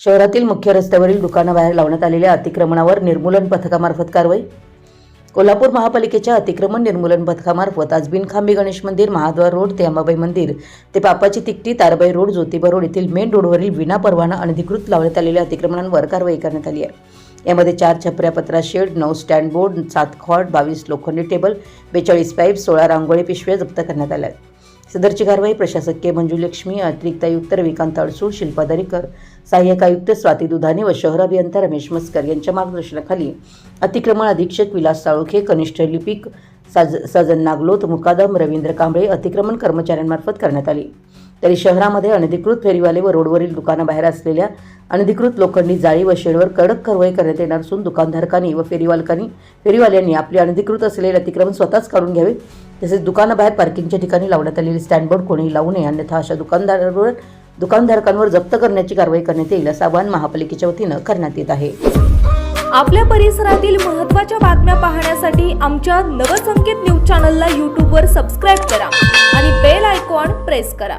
शहरातील मुख्य रस्त्यावरील दुकानाबाहेर लावण्यात आलेल्या अतिक्रमणावर निर्मूलन पथकामार्फत कारवाई. कोल्हापूर महापालिकेच्या अतिक्रमण निर्मूलन पथकामार्फत आज बिनखांबी गणेश मंदिर महाद्वार रोड ते अंबाबाई मंदिर ते पापाची तिकटी तारबाई रोड ज्योतिबा रोड येथील मेन रोडवरील विना परवाना अनधिकृत लावण्यात आलेल्या अतिक्रमणांवर कारवाई करण्यात आली आहे. यामध्ये चार छपऱ्या पत्रा शेड नऊ स्टँड बोर्ड सात खॉट बावीस लोखंडी टेबल बेचाळीस पाईप सोळा रांगोळी पिशव्या जप्त करण्यात आल्या आहेत. सदरची कारवाई प्रशासकीय मंजुलक्ष्मी अतिरिक्त आयुक्त रविकांत अडसूळ शिल्पा दरेकर सहाय्यक आयुक्त स्वाती दुधाने व शहर अभियंता रमेश मस्कर यांच्या मार्गदर्शनाखाली अतिक्रमण अधीक्षक विलास साळुखे कनिष्ठ लिपिक साज सजन नागलोत मुकादम रवींद्र कांबळे अतिक्रमण कर्मचाऱ्यांमार्फत करण्यात आली. तरी शहरामध्ये अनधिकृत फेरीवाले व रोडवरील दुकानाबाहेर असलेल्या अनधिकृत लोखंडी जाळी व शेडवर कडक कारवाई करण्यात येणार असून दुकानधारकांनी व फेरीवालकांनी फेरीवाल्यांनी आपले अनधिकृत असलेले अतिक्रमण स्वतःच काढून घ्यावे तसेच दुकानाबाहेर पार्किंगच्या ठिकाणी लावण्यात आलेले स्टँडबोर्ड कोणी लावू नये. अन्यथा अशा दुकानदारांवर दुकानधारकांवर जप्त करण्याची कारवाई करण्यात येईल असं आवाहन महापालिकेच्या वतीनं करण्यात येत आहे. आपल्या परिसरातील महत्त्वाच्या बातम्या पाहण्यासाठी आमच्या नवसंकेत न्यूज चॅनलला यूट्यूबवर सबस्क्राईब करा आणि बेल आयकॉन प्रेस करा.